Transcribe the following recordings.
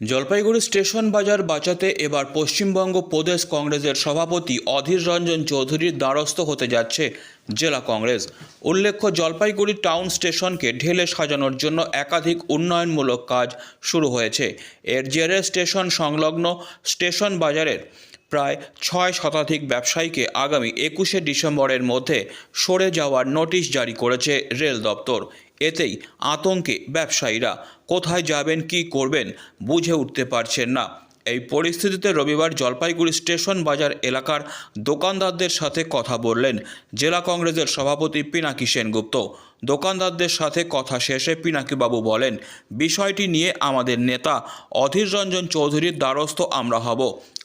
Jalpaiguri station বাজার বাঁচাতে এবার পশ্চিমবঙ্গ প্রদেশ কংগ্রেসের সভাপতি অধীর রঞ্জন চৌধুরীর দ্বারস্থ হতে যাচ্ছে জেলা কংগ্রেস। উল্লেখ্য, জলপাইগুড়ি টাউন স্টেশনকে ঢেলে সাজানোর জন্য একাধিক উন্নয়নমূলক কাজ শুরু হয়েছে। এর জেরে স্টেশন সংলগ্ন স্টেশন বাজারের প্রায় ছয় শতাধিক ব্যবসায়ীকে আগামী একুশে ডিসেম্বরের মধ্যে সরে যাওয়ার নোটিশ জারি করেছে রেল দপ্তর। এতেই আতঙ্কে ব্যবসায়ীরা কোথায় যাবেন, কি করবেন বুঝে উঠতে পারছেন না। এই পরিস্থিতিতে রবিবার জলপাইগুড়ি স্টেশন বাজার এলাকার দোকানদারদের সাথে কথা বললেন জেলা কংগ্রেসের সভাপতি পিনাকি সেনগুপ্ত। দোকানদারদের সাথে কথা শেষে পিনাকিবাবু বলেন, বিষয়টি নিয়ে আমাদের নেতা অধীর রঞ্জন চৌধুরীর দ্বারস্থ আমরা হব।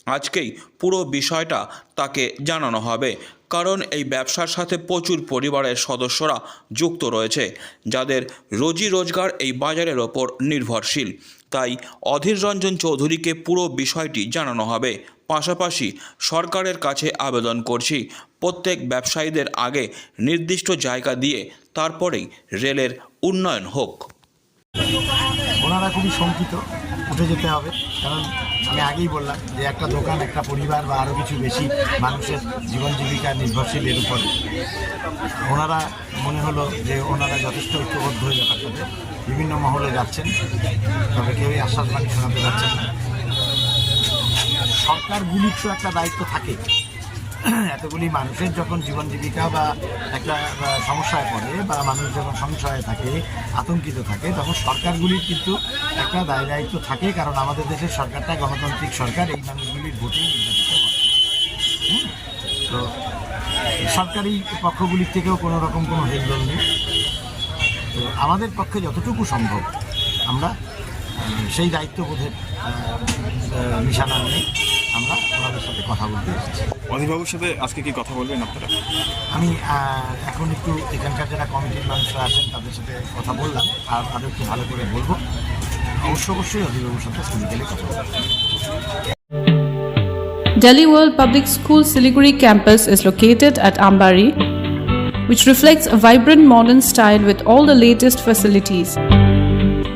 আজকেই পুরো বিষয়টা তাকে জানানো হবে। কারণ এই ব্যবসার সাথে প্রচুর পরিবারের সদস্যরা যুক্ত রয়েছে, যাদের রোজি রোজগার এই বাজারের ওপর নির্ভরশীল। তাই অধীর রঞ্জন চৌধুরীকে পুরো বিষয়টি জানানো হবে। পাশাপাশি সরকারের কাছে আবেদন করছি, প্রত্যেক ব্যবসায়ীদের আগে নির্দিষ্ট জায়গা দিয়ে তারপরেই রেলের উন্নয়ন হোক। ওনারা খুবই শঙ্কিত উঠে যেতে হবে। কারণ আমি আগেই বললাম যে একটা দোকান, একটা পরিবার বা আরও কিছু বেশি মানুষের জীবন জীবিকা নির্ভরশীল এর উপরে। ওনারা মনে হলো যে ওনারা যথেষ্ট ঐক্যবদ্ধ হয়ে ব্যাপারটাতে বিভিন্ন মহলে যাচ্ছেন, তবে কেউই আশ্বাস বাণী শোনাতে পারছেন না। সরকারগুলির তো একটা দায়িত্ব থাকে। এতগুলি মানুষের যখন জীবন জীবিকা বা একটা সমস্যায় পড়ে বা মানুষ যখন সংশয়ে থাকে, আতঙ্কিত থাকে, তখন সরকারগুলির কিন্তু একটা দায় দায়িত্ব থাকে, কারণ আমাদের দেশের সরকারটা গণতান্ত্রিক সরকার, এই মানুষগুলির ভোটেই নির্বাচিত হয়? তো সরকারি পক্ষগুলির থেকেও কোনো রকম কোনো হেলদোল নেই। তো আমাদের পক্ষে যতটুকু সম্ভব আমরা সেই দায়িত্ববোধের নিশানা নিয়ে আমরা ওনাদের সাথে কথা বলতে এসেছি। অধীরবাবুর সাথে আজকে কি কথা বলবেন আপনারা? আমি এখন একটু এখানকার যারা কমিটির মানুষরা আছেন তাদের সাথে কথা বললাম। আর আরও একটু ভালো করে বলব। অবশ্য অবশ্যই সাথে স্কুলে গেলে কথা বলব। Delhi World Public School Siliguri campus is located at Ambari, which reflects a vibrant modern style with all the latest facilities.